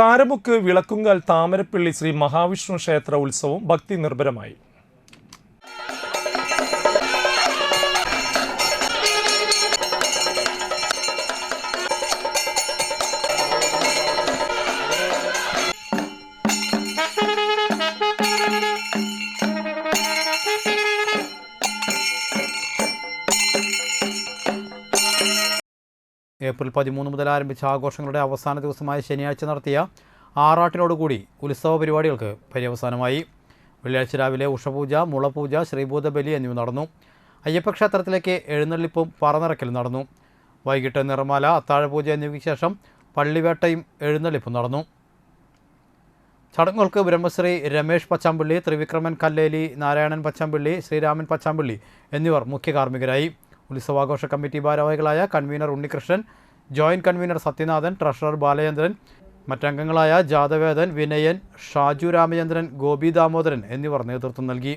കാരമുക്ക് വിളക്കുങ്കൽ താമരപ്പള്ളി ശ്രീ മഹാവിഷ്ണു ക്ഷേത്ര ഉത്സവം ഭക്തി നിർഭരമായി. ഏപ്രിൽ പതിമൂന്ന് മുതൽ ആരംഭിച്ച ആഘോഷങ്ങളുടെ അവസാന ദിവസമായ ശനിയാഴ്ച നടത്തിയ ആറാട്ടിനോടുകൂടി ഉത്സവ പരിപാടികൾക്ക് പര്യവസാനമായി. വെള്ളിയാഴ്ച രാവിലെ ഉഷപൂജ മുളപൂജ ശ്രീഭൂതബലി എന്നിവ നടന്നു. അയ്യപ്പക്ഷേത്രത്തിലേക്ക് എഴുന്നള്ളിപ്പും പറനിറക്കലും നടന്നു. വൈകിട്ട് നിറമാല അത്താഴപൂജ എന്നിവയ്ക്ക് ശേഷം പള്ളിവേട്ടയും എഴുന്നള്ളിപ്പും നടന്നു. ചടങ്ങുകൾക്ക് ബ്രഹ്മശ്രീ രമേഷ് പച്ചാമ്പള്ളി ത്രിവിക്രമൻ കല്ലേലി നാരായണൻ പച്ചാമ്പള്ളി ശ്രീരാമൻ പച്ചാമ്പള്ളി എന്നിവർ മുഖ്യ കാർമ്മികരായി ഉത്സവാഘോഷ കമ്മിറ്റി ഭാരവാഹികളായ convener Unnikrishnan joint convener Sathyanathan treasurer Balachandran മറ്റംഗങ്ങളായ Jathavedan Vinayan Shaju Ramachandran Gopi Damodaran എന്നിവർ നേതൃത്വം നൽകി.